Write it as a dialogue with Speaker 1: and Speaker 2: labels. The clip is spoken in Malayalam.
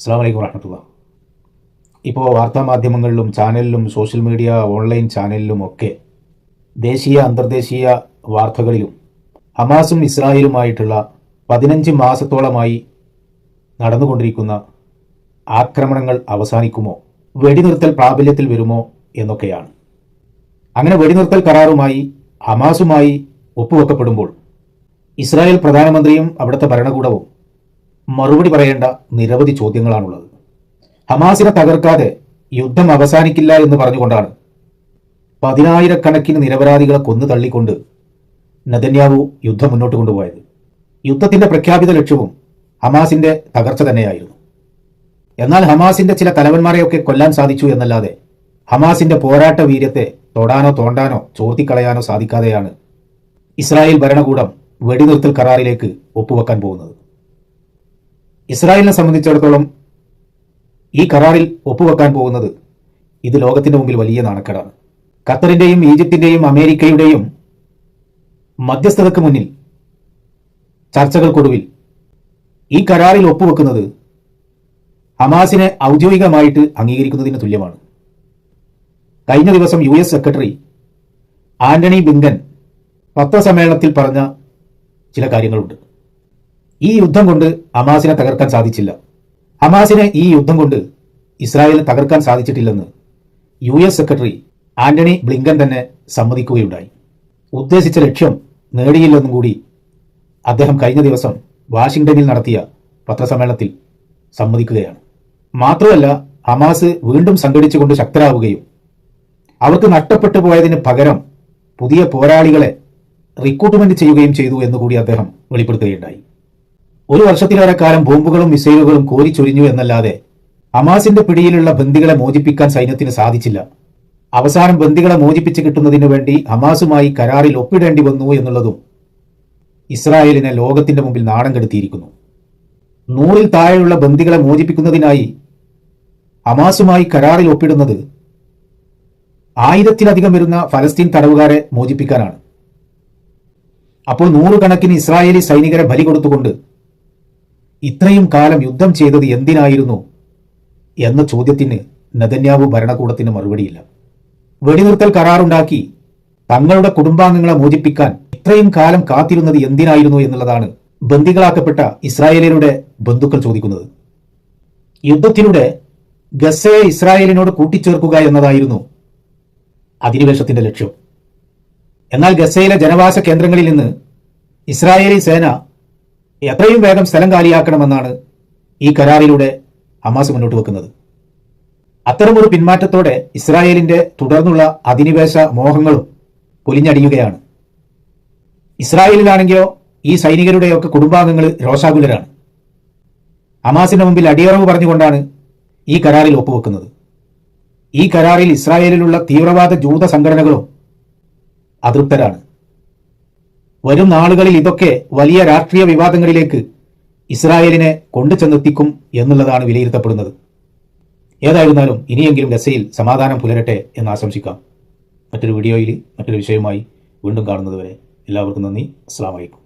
Speaker 1: അസ്സാം വലൈക്കും വറഹമത്തുള്ള. ഇപ്പോൾ വാർത്താമാധ്യമങ്ങളിലും ചാനലിലും സോഷ്യൽ മീഡിയ ഓൺലൈൻ ചാനലിലും ഒക്കെ ദേശീയ അന്തർദേശീയ വാർത്തകളിലും ഹമാസും ഇസ്രായേലുമായിട്ടുള്ള പതിനഞ്ച് മാസത്തോളമായി നടന്നുകൊണ്ടിരിക്കുന്ന ആക്രമണങ്ങൾ അവസാനിക്കുമോ? വെടിനിർത്തൽ പ്രാബല്യത്തിൽ വരുമോ എന്നൊക്കെയാണ്. അങ്ങനെ വെടിനിർത്തൽ കരാറുമായി ഹമാസുമായി ഒപ്പുവെക്കപ്പെടുമ്പോൾ ഇസ്രായേൽ പ്രധാനമന്ത്രിയും അവിടുത്തെ ഭരണകൂടവും മറുപടി പറയേണ്ട നിരവധി ചോദ്യങ്ങളാണുള്ളത്. ഹമാസിനെ തകർക്കാതെ യുദ്ധം അവസാനിക്കില്ല എന്ന് പറഞ്ഞുകൊണ്ടാണ് പതിനായിരക്കണക്കിന് നിരപരാധികളെ കൊന്നു തള്ളിക്കൊണ്ട് നദന്യാവു യുദ്ധം മുന്നോട്ട് കൊണ്ടുപോയത്. യുദ്ധത്തിന്റെ പ്രഖ്യാപിത ലക്ഷ്യവും ഹമാസിന്റെ തകർച്ച തന്നെയായിരുന്നു. എന്നാൽ ഹമാസിന്റെ ചില തലവന്മാരെയൊക്കെ കൊല്ലാൻ സാധിച്ചു എന്നല്ലാതെ ഹമാസിന്റെ പോരാട്ട വീര്യത്തെ തൊടാനോ തോണ്ടാനോ ചോർത്തിക്കളയാനോ സാധിക്കാതെയാണ് ഇസ്രായേൽ ഭരണകൂടം വെടിനിർത്തൽ കരാറിലേക്ക് ഒപ്പുവെക്കാൻ പോകുന്നത്. ഇസ്രായേലിനെ സംബന്ധിച്ചിടത്തോളം ഈ കരാറിൽ ഒപ്പുവെക്കാൻ പോകുന്നത് ഇത് ലോകത്തിന്റെ മുമ്പിൽ വലിയ നാണക്കേടാണ്. ഖത്തറിന്റെയും ഈജിപ്തിന്റെയും അമേരിക്കയുടെയും മധ്യസ്ഥതയ്ക്ക് മുന്നിൽ ചർച്ചകൾക്കൊടുവിൽ ഈ കരാറിൽ ഒപ്പുവെക്കുന്നത് ഹമാസിനെ ഔദ്യോഗികമായിട്ട് അംഗീകരിക്കുന്നതിന് തുല്യമാണ്. കഴിഞ്ഞ ദിവസം U S secretary Antony Blinken പത്രസമ്മേളനത്തിൽ പറഞ്ഞ ചില കാര്യങ്ങളുണ്ട്. ഈ യുദ്ധം കൊണ്ട് ഹമാസിനെ തകർക്കാൻ സാധിച്ചില്ല. ഹമാസിനെ ഈ യുദ്ധം കൊണ്ട് ഇസ്രായേലിനെ തകർക്കാൻ സാധിച്ചിട്ടില്ലെന്ന് U S secretary Antony Blinken തന്നെ സമ്മതിക്കുകയുണ്ടായി. ഉദ്ദേശിച്ച ലക്ഷ്യം നേടിയില്ലെന്നും കൂടി അദ്ദേഹം കഴിഞ്ഞ ദിവസം വാഷിംഗ്ടണിൽ നടത്തിയ പത്രസമ്മേളനത്തിൽ സമ്മതിക്കുകയാണ്. മാത്രമല്ല ഹമാസ് വീണ്ടും സംഘടിച്ചുകൊണ്ട് ശക്തരാവുകയും അവർക്ക് നഷ്ടപ്പെട്ടു പോയതിന് പകരം പുതിയ പോരാളികളെ റിക്രൂട്ട്മെന്റ് ചെയ്യുകയും ചെയ്തു എന്നുകൂടി അദ്ദേഹം വെളിപ്പെടുത്തുകയുണ്ടായി. ഒരു വർഷത്തിലേറെ കാലം ബോംബുകളും മിസൈലുകളും കോരിച്ചൊരിഞ്ഞു എന്നല്ലാതെ ഹമാസിന്റെ പിടിയിലുള്ള ബന്ദികളെ മോചിപ്പിക്കാൻ സൈന്യത്തിന് സാധിച്ചില്ല. അവസാനം ബന്ദികളെ മോചിപ്പിച്ച് കിട്ടുന്നതിനു വേണ്ടി ഹമാസുമായി കരാറിൽ ഒപ്പിടേണ്ടി വന്നു എന്നുള്ളതും ഇസ്രായേലിനെ ലോകത്തിന്റെ മുമ്പിൽ നാണം കെടുത്തിയിരിക്കുന്നു. നൂറിൽ താഴെയുള്ള ബന്ദികളെ മോചിപ്പിക്കുന്നതിനായി ഹമാസുമായി കരാറിൽ ഒപ്പിടുന്നത് ആയിരത്തിലധികം വരുന്ന ഫലസ്തീൻ തടവുകാരെ മോചിപ്പിക്കാനാണ്. അപ്പോൾ നൂറുകണക്കിന് ഇസ്രായേലി സൈനികരെ ബലി കൊടുത്തുകൊണ്ട് ഇത്രയും കാലം യുദ്ധം ചെയ്തത് എന്തിനായിരുന്നു? എന്ന ചോദ്യത്തിന് നെതന്യാവു ഭരണകൂടത്തിന് മറുപടിയില്ല. വെടിനിർത്തൽ കരാറുണ്ടാക്കി തങ്ങളുടെ കുടുംബാംഗങ്ങളെ മോചിപ്പിക്കാൻ ഇത്രയും കാലം കാത്തിരുന്നത് എന്തിനായിരുന്നു എന്നുള്ളതാണ് ബന്ദികളാക്കപ്പെട്ട ഇസ്രായേലിയരുടെ ബന്ധുക്കൾ ചോദിക്കുന്നത്. യുദ്ധത്തിലൂടെ ഗസയെ ഇസ്രായേലിനോട് കൂട്ടിച്ചേർക്കുക എന്നതായിരുന്നു അധിനിവേശത്തിന്റെ ലക്ഷ്യം. എന്നാൽ ഗസയിലെ ജനവാസ കേന്ദ്രങ്ങളിൽ നിന്ന് ഇസ്രായേലി സേന എത്രയും വേഗം സ്ഥലം കാലിയാക്കണമെന്നാണ് ഈ കരാറിലൂടെ ഹമാസ് മുന്നോട്ട് വെക്കുന്നത്. അത്തരമൊരു പിന്മാറ്റത്തോടെ ഇസ്രായേലിന്റെ തുടർന്നുള്ള അധിനിവേശ മോഹങ്ങളും പൊലിഞ്ഞടിയുകയാണ്. ഇസ്രായേലിലാണെങ്കിലോ ഈ സൈനികരുടെയൊക്കെ കുടുംബാംഗങ്ങൾ രോഷാകുലരാണ്. ഹമാസിന്റെ മുമ്പിൽ അടിയറവ് പറഞ്ഞുകൊണ്ടാണ് ഈ കരാറിൽ ഒപ്പുവെക്കുന്നത്. ഈ കരാറിൽ ഇസ്രായേലിലുള്ള തീവ്രവാദ ജൂത സംഘടനകളും അതൃപ്തരാണ്. വരും നാളുകളിൽ ഇതൊക്കെ വലിയ രാഷ്ട്രീയ വിവാദങ്ങളിലേക്ക് ഇസ്രായേലിനെ കൊണ്ടുചെന്നെത്തിക്കും എന്നുള്ളതാണ് വിലയിരുത്തപ്പെടുന്നത്. ഏതായിരുന്നാലും ഇനിയെങ്കിലും ഗസയിൽ സമാധാനം പുലരട്ടെ എന്ന് ആശംസിക്കാം. മറ്റൊരു വീഡിയോയിൽ മറ്റൊരു വിഷയവുമായി വീണ്ടും കാണുന്നതുവരെ എല്ലാവർക്കും നന്ദി. അസ്സാം വലൈക്കും